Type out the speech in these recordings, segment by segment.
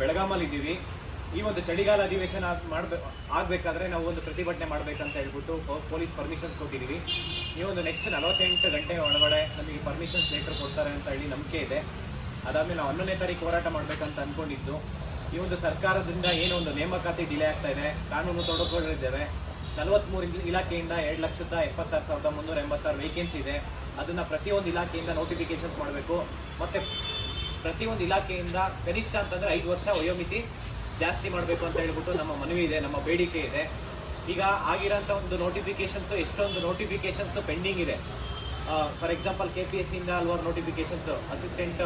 ಬೆಳಗಾಮಲ್ಲಿ ಇದ್ದೀವಿ. ಈ ಒಂದು ಚಳಿಗಾಲ ಅಧಿವೇಶನ ಮಾಡಬೇಕು ಆಗಬೇಕಾದ್ರೆ ನಾವು ಒಂದು ಪ್ರತಿಭಟನೆ ಮಾಡಬೇಕಂತ ಹೇಳ್ಬಿಟ್ಟು ಪೊಲೀಸ್ ಪರ್ಮಿಷನ್ಸ್ ಕೊಟ್ಟಿದ್ದೀವಿ. ಈ ಒಂದು ನೆಕ್ಸ್ಟ್ ನಲವತ್ತೆಂಟು ಗಂಟೆ ಒಳಗಡೆ ನಮಗೆ ಪರ್ಮಿಷನ್ಸ್ ಲೆಟರ್ ಕೊಡ್ತಾರೆ ಅಂತ ಹೇಳಿ ನಂಬಿಕೆ ಇದೆ. ಅದಾದಮೇಲೆ ನಾವು ಹನ್ನೊಂದನೇ ತಾರೀಕು ಹೋರಾಟ ಮಾಡಬೇಕಂತ ಅಂದ್ಕೊಂಡಿದ್ದು ಈ ಒಂದು ಸರ್ಕಾರದಿಂದ ಏನೋ ಒಂದು ನೇಮಕಾತಿ ಡಿಲೇ ಆಗ್ತಾ ಇದೆ. ಕಾನೂನು ತೊಡಕೊಳ್ಳಿದ್ದೇವೆ. ನಲವತ್ತ್ಮೂರು ಇಲಾಖೆಯಿಂದ ಎರಡು ಲಕ್ಷದ ಎಪ್ಪತ್ತಾರು ಸಾವಿರದ ಮುನ್ನೂರ ಎಂಬತ್ತಾರು ವೇಕೆನ್ಸಿ ಇದೆ. ಅದನ್ನು ಪ್ರತಿಯೊಂದು ಇಲಾಖೆಯಿಂದ ನೋಟಿಫಿಕೇಶನ್ಸ್ ಮಾಡಬೇಕು. ಮತ್ತು ಪ್ರತಿಯೊಂದು ಇಲಾಖೆಯಿಂದ ಕನಿಷ್ಠ ಅಂತಂದರೆ ಐದು ವರ್ಷ ವಯೋಮಿತಿ ಜಾಸ್ತಿ ಮಾಡಬೇಕು ಅಂತ ಹೇಳ್ಬಿಟ್ಟು ನಮ್ಮ ಮನವಿ ಇದೆ, ನಮ್ಮ ಬೇಡಿಕೆ ಇದೆ. ಈಗ ಆಗಿರೋಂಥ ಒಂದು ನೋಟಿಫಿಕೇಶನ್ಸ್ ಎಷ್ಟೊಂದು ನೋಟಿಫಿಕೇಶನ್ಸ್ ಪೆಂಡಿಂಗ್ ಇದೆ. For example K P S ಸಿಯಿಂದ ಹಲವಾರು notifications assistant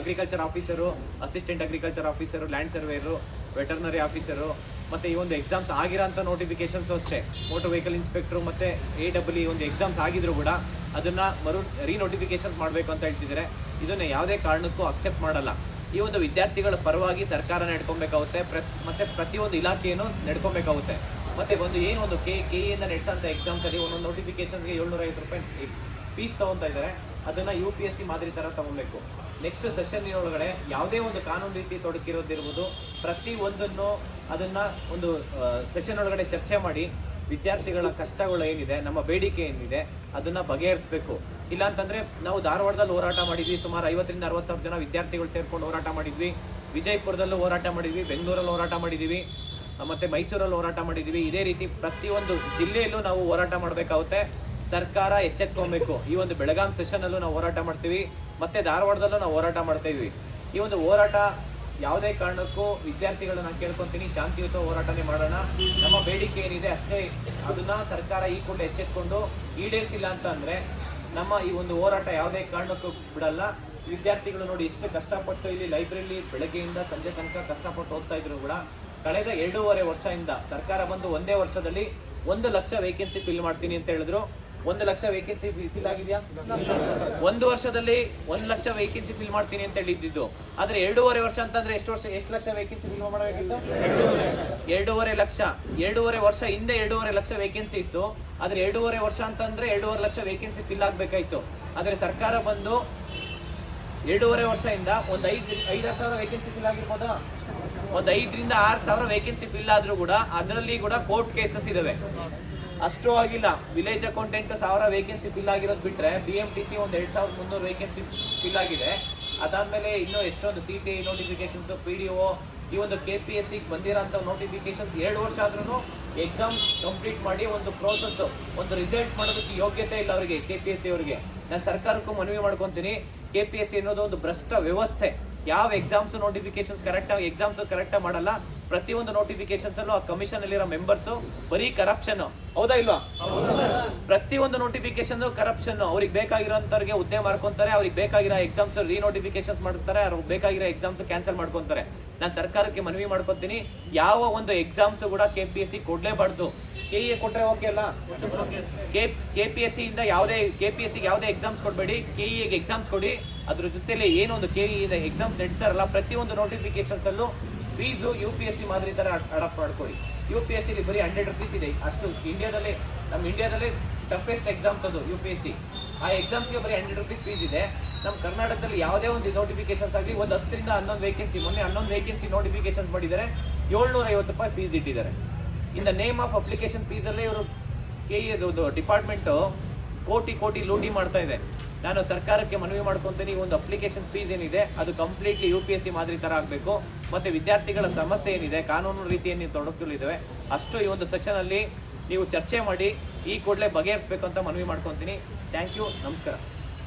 agriculture officer assistant agriculture officer land surveyor veterinary officer ಮತ್ತು ಈ ಒಂದು ಎಕ್ಸಾಮ್ಸ್ ಆಗಿರೋಂಥ ನೋಟಿಫಿಕೇಶನ್ಸ್ ಅಷ್ಟೇ. ಮೋಟರ್ ವೆಹಿಕಲ್ ಇನ್ಸ್ಪೆಕ್ಟ್ರು ಮತ್ತು ಎ ಡಬ್ಲ್ಯೂ ಒಂದು ಎಕ್ಸಾಮ್ಸ್ ಆಗಿದ್ರು ಕೂಡ ಅದನ್ನು ಮರು ರೀನೋಟಿಫಿಕೇಶನ್ಸ್ ಮಾಡಬೇಕು ಅಂತ ಹೇಳ್ತಿದ್ದಾರೆ. ಇದನ್ನು ಯಾವುದೇ ಕಾರಣಕ್ಕೂ ಅಕ್ಸೆಪ್ಟ್ ಮಾಡಲ್ಲ. ಈ ಒಂದು ವಿದ್ಯಾರ್ಥಿಗಳ ಪರವಾಗಿ ಸರ್ಕಾರ ನಡ್ಕೊಬೇಕಾಗುತ್ತೆ. ಪ್ರ ಮತ್ತು ಪ್ರತಿಯೊಂದು ಇಲಾಖೆಯನ್ನು ನಡ್ಕೊಬೇಕಾಗುತ್ತೆ. ಮತ್ತು ಒಂದು ಏನು ಒಂದು ಕೆ ಕೆ ಇಂದ ನಡೆಸೋಂಥ ಎಕ್ಸಾಮ್ಸಲ್ಲಿ ಒಂದೊಂದು ನೋಟಿಫಿಕೇಶನ್ಗೆ ಏಳ್ನೂರ ಐವತ್ತು ರೂಪಾಯಿ ಫೀಸ್ ತೊಗೊತಾ ಇದ್ದಾರೆ. ಅದನ್ನು ಯು ಪಿ ಎಸ್ ಸಿ ಮಾದರಿ ಥರ ತೊಗೊಬೇಕು. ನೆಕ್ಸ್ಟ್ ಸೆಷನ್ ಒಳಗಡೆ ಯಾವುದೇ ಒಂದು ಕಾನೂನು ರೀತಿ ತೊಡಕಿರೋದಿರ್ಬೋದು, ಪ್ರತಿ ಒಂದನ್ನು ಅದನ್ನು ಒಂದು ಸೆಷನ್ ಒಳಗಡೆ ಚರ್ಚೆ ಮಾಡಿ ವಿದ್ಯಾರ್ಥಿಗಳ ಕಷ್ಟಗಳು ಏನಿದೆ, ನಮ್ಮ ಬೇಡಿಕೆ ಏನಿದೆ, ಅದನ್ನು ಬಗೆಹರಿಸಬೇಕು. ಇಲ್ಲ ಅಂತಂದರೆ ನಾವು ಧಾರವಾಡದಲ್ಲಿ ಹೋರಾಟ ಮಾಡಿದ್ವಿ, ಸುಮಾರು ಐವತ್ತರಿಂದ ಅರವತ್ತು ಸಾವಿರ ಜನ ವಿದ್ಯಾರ್ಥಿಗಳು ಸೇರ್ಕೊಂಡು ಹೋರಾಟ ಮಾಡಿದ್ವಿ. ವಿಜಯಪುರದಲ್ಲೂ ಹೋರಾಟ ಮಾಡಿದ್ವಿ, ಬೆಂಗಳೂರಲ್ಲಿ ಹೋರಾಟ ಮಾಡಿದ್ದೀವಿ ಮತ್ತು ಮೈಸೂರಲ್ಲಿ ಹೋರಾಟ ಮಾಡಿದ್ದೀವಿ ಇದೇ ರೀತಿ ಪ್ರತಿಯೊಂದು ಜಿಲ್ಲೆಯಲ್ಲೂ ನಾವು ಹೋರಾಟ ಮಾಡಬೇಕಾಗುತ್ತೆ. ಸರ್ಕಾರ ಎಚ್ಚೆತ್ಕೊಬೇಕು. ಈ ಒಂದು ಬೆಳಗಾಂ ಸೆಷನಲ್ಲೂ ನಾವು ಹೋರಾಟ ಮಾಡ್ತೀವಿ. ಮತ್ತೆ ಧಾರವಾಡದಲ್ಲೂ ನಾವು ಹೋರಾಟ ಮಾಡ್ತಾ ಈ ಒಂದು ಹೋರಾಟ ಯಾವುದೇ ಕಾರಣಕ್ಕೂ ವಿದ್ಯಾರ್ಥಿಗಳನ್ನ ಕೇಳ್ಕೊತೀನಿ, ಶಾಂತಿಯುತ ಹೋರಾಟನೇ ಮಾಡೋಣ. ನಮ್ಮ ಬೇಡಿಕೆ ಏನಿದೆ ಅಷ್ಟೇ. ಅದನ್ನ ಸರ್ಕಾರ ಈ ಕೂಡ ಎಚ್ಚೆತ್ಕೊಂಡು ಈಡೇರಿಸಿಲ್ಲ ಅಂತ ಅಂದರೆ ನಮ್ಮ ಈ ಒಂದು ಹೋರಾಟ ಯಾವುದೇ ಕಾರಣಕ್ಕೂ ಬಿಡಲ್ಲ. ವಿದ್ಯಾರ್ಥಿಗಳು ನೋಡಿ ಎಷ್ಟು ಕಷ್ಟಪಟ್ಟು ಇಲ್ಲಿ ಲೈಬ್ರರಿಲಿ ಬೆಳಗ್ಗೆಯಿಂದ ಸಂಜೆ ತನಕ ಕಷ್ಟಪಟ್ಟು ಓದ್ತಾ ಇದ್ರು ಕೂಡ ಕಳೆದ ಎರಡೂವರೆ ವರ್ಷದಿಂದ ಸರ್ಕಾರ ಬಂದು ಒಂದೇ ವರ್ಷದಲ್ಲಿ ಒಂದು ಲಕ್ಷ ವೇಕೆನ್ಸಿ ಫಿಲ್ ಮಾಡ್ತೀನಿ ಅಂತ ಹೇಳಿದ್ರು. ಒಂದು ಲಕ್ಷ ವೇಕೆನ್ಸಿ ಫಿಲ್ ಆಗಿದೆಯಾ? ಒಂದು ವರ್ಷದಲ್ಲಿ ಒಂದು ಲಕ್ಷ ವೇಕೆನ್ಸಿ ಫಿಲ್ ಮಾಡ್ತೀನಿ ಅಂತ ಹೇಳಿದ್ದು. ಆದ್ರೆ ಎರಡೂವರೆ ವರ್ಷ ಅಂತಂದ್ರೆ ಎಷ್ಟು ವರ್ಷ ಎಷ್ಟು ಲಕ್ಷ ವೇಕೆನ್ಸಿ ಫಿಲ್ ಮಾಡಬೇಕಿತ್ತು? ಎರಡೂವರೆ ಲಕ್ಷ. ಎರಡೂವರೆ ವರ್ಷ ಹಿಂದೆ ಎರಡೂವರೆ ಲಕ್ಷ ವೇಕೆನ್ಸಿ ಇತ್ತು. ಆದ್ರೆ ಎರಡೂವರೆ ವರ್ಷ ಅಂತಂದ್ರೆ ಎರಡೂವರೆ ಲಕ್ಷ ವೇಕೆನ್ಸಿ ಫಿಲ್ ಆಗ್ಬೇಕಾಯ್ತು. ಆದ್ರೆ ಸರ್ಕಾರ ಬಂದು ಎರಡೂವರೆ ವರ್ಷದಿಂದ ಒಂದು ಐದು ಐದಾರು ಸಾವಿರ ವೇಕೆನ್ಸಿ ಫಿಲ್ ಆಗಿರ್ಬೋದಾ? ಒಂದು ಐದರಿಂದ ಆರು ಸಾವಿರ ವೇಕೆನ್ಸಿ ಫಿಲ್ ಆದ್ರೂ ಕೂಡ ಅದರಲ್ಲಿ ಕೂಡ ಕೋರ್ಟ್ ಕೇಸಸ್ ಇದಾವೆ. ಅಷ್ಟು ಆಗಿಲ್ಲ. ವಿಲೇಜ್ ಅಕೌಂಟೆಂಟ್ ಸಾವಿರ ವೇಕೆನ್ಸಿ ಫಿಲ್ ಆಗಿರೋದು ಬಿಟ್ಟರೆ ಬಿ ಎಂ ಟಿ ಸಿ ಒಂದು ಎರಡು ಸಾವಿರದ ಮುನ್ನೂರು ವೇಕೆನ್ಸಿ ಫಿಲ್ ಆಗಿದೆ. ಅದಾದಮೇಲೆ ಇನ್ನೂ ಎಷ್ಟೊಂದು C T I notifications P D O ಈ ಒಂದು ಕೆ ಪಿ ಎಸ್ ಸಿಗೆ ಬಂದಿರೋಂಥ ನೋಟಿಫಿಕೇಶನ್ಸ್ ಎರಡು ವರ್ಷ ಆದ್ರೂ ಎಕ್ಸಾಮ್ ಕಂಪ್ಲೀಟ್ ಮಾಡಿ ಒಂದು ಪ್ರೋಸೆಸ್ ಒಂದು ರಿಸಲ್ಟ್ ಮಾಡೋದಕ್ಕೆ ಯೋಗ್ಯತೆ ಇಲ್ಲ ಅವರಿಗೆ ಕೆ ಪಿ ಎಸ್ ಸಿ ಅವರಿಗೆ. ನಾನು ಸರ್ಕಾರಕ್ಕೂ ಮನವಿ ಮಾಡ್ಕೊತೀನಿ. ಕೆ ಪಿ ಎಸ್ ಸಿ ಅನ್ನೋದು ಒಂದು ಭ್ರಷ್ಟ ವ್ಯವಸ್ಥೆ. ಯಾವ ಎಕ್ಸಾಮ್ಸ್ ನೋಟಿಫಿಕೇಶನ್ಸ್ ಕರೆಕ್ಟಾಗಿ ಎಕ್ಸಾಮ್ಸ್ ಕರೆಕ್ಟಾಗಿ ಮಾಡಲ್ಲ. ಪ್ರತಿಯೊಂದು ನೋಟಿಫಿಕೇಶನ್ಸ್ ಅಲ್ಲೂ ಆ ಕಮಿಷನ್ ಅಲ್ಲಿರೋ ಮೆಂಬರ್ಸು ಬರೀ ಕರಪ್ಷನ್ ಹೌದಾ ಇಲ್ವಾ? ಪ್ರತಿಯೊಂದು ನೋಟಿಫಿಕೇಶನ್ ಕರಪ್ಷನ್ ಅವ್ರಿಗೆ ಬೇಕಾಗಿರೋಂಥವ್ರಿಗೆ ಹುದ್ದೆ ಮಾಡ್ಕೊಂತಾರೆ ಅವ್ರಿಗೆ ಬೇಕಾಗಿರೋ ಎಕ್ಸಾಮ್ಸ್ ರೀನೋಟಿಫಿಕೇಶನ್ಸ್ ಮಾಡ್ತಾರೆ, ಅವ್ರಿಗೆ ಬೇಕಾಗಿರೋ ಎಕ್ಸಾಮ್ಸ್ ಕ್ಯಾನ್ಸಲ್ ಮಾಡ್ಕೊಂತಾರೆ. ನಾನು ಸರ್ಕಾರಕ್ಕೆ ಮನವಿ ಮಾಡ್ಕೊತೀನಿ, ಯಾವ ಒಂದು ಎಕ್ಸಾಮ್ಸ್ ಕೂಡ ಕೆ ಪಿ ಎಸ್ ಸಿ ಕೊಡಲೇಬಾರ್ದು. ಕೆ ಎ ಓಕೆ ಅಲ್ಲ? ಕೆ ಕೆ ಪಿ ಎಸ್ ಸಿಯಿಂದ ಯಾವುದೇ ಕೆ ಪಿ ಎಸ್ ಸಿಗೆ ಯಾವುದೇ ಎಕ್ಸಾಮ್ಸ್ ಕೊಡಬೇಡಿ ಕೆ ಇಗೆ ಎಕ್ಸಾಮ್ಸ್ ಕೊಡಿ. ಅದ್ರ ಜೊತೆಲಿ ಏನೊಂದು ಕೆ ಇ ಎಕ್ಸಾಮ್ಸ್ ನಡೀತಾರಲ್ಲ, ಪ್ರತಿಯೊಂದು ನೋಟಿಫಿಕೇಶನ್ಸ್ ಅಲ್ಲೂ fees U P S C ಮಾದರಿ ಥರ ಅಡಾಪ್ಟ್ ಮಾಡ್ಕೊಳ್ಳಿ ಯು ಪಿ ಎಸ್ ಸಿಲಿ ಬರೀ ಹಂಡ್ರೆಡ್ ರುಪೀಸ್ ಇದೆ. ಅಷ್ಟು ಇಂಡಿಯಾದಲ್ಲಿ ನಮ್ಮ ಇಂಡಿಯಾದಲ್ಲಿ ಟಫೆಸ್ಟ್ ಎಕ್ಸಾಮ್ಸ್ ಅದು ಯು ಪಿ ಎಸ್ ಸಿ ಆ ಎಕ್ಸಾಮ್ಸ್ಗೆ ಬರೀ ಹಂಡ್ರೆಡ್ ರುಪೀಸ್ ಫೀಸ್ ಇದೆ. ನಮ್ಮ ಕರ್ನಾಟಕದಲ್ಲಿ ಯಾವುದೇ ಒಂದು ನೋಟಿಫಿಕೇಶನ್ಸ್ ಆಗಲಿ, ಒಂದು ಹತ್ತರಿಂದ ಹನ್ನೊಂದು ವೇಕೆನ್ಸಿ ಮೊನ್ನೆ ಹನ್ನೊಂದು ವೇಕೆನ್ಸಿ ನೋಟಿಫಿಕೇಶನ್ಸ್ ಮಾಡಿದ್ದಾರೆ. ಏಳ್ನೂರ ಐವತ್ತು ರೂಪಾಯಿ ಫೀಸ್ ಇಟ್ಟಿದ್ದಾರೆ. In the name of application ಫೀಸಲ್ಲೇ ಇವರು ಕೆ ಇ ಡಿಪಾರ್ಟ್ಮೆಂಟು ಕೋಟಿ ಕೋಟಿ ಲೂಟಿ ಮಾಡ್ತಾ ಇದೆ. ನಾನು ಸರ್ಕಾರಕ್ಕೆ ಮನವಿ ಮಾಡ್ಕೊತೀನಿ ಒಂದು ಅಪ್ಲಿಕೇಶನ್ ಫೀಸ್ ಏನಿದೆ, ಅದು completely U P S C ಮಾದರಿ ಥರ ಆಗಬೇಕು. ಮತ್ತು ವಿದ್ಯಾರ್ಥಿಗಳ ಸಮಸ್ಯೆ ಏನಿದೆ, ಕಾನೂನು ರೀತಿಯಲ್ಲಿ ತೊಡಕಲಿದ್ದಾವೆ ಅಷ್ಟು ಈ ಒಂದು ಸೆಷನಲ್ಲಿ ನೀವು ಚರ್ಚೆ ಮಾಡಿ, ಈ ಕೂಡಲೇ ಬಗೆಹರಿಸಬೇಕು ಅಂತ ಮನವಿ ಮಾಡ್ಕೊತೀನಿ. ಥ್ಯಾಂಕ್ ಯು ನಮಸ್ಕಾರ.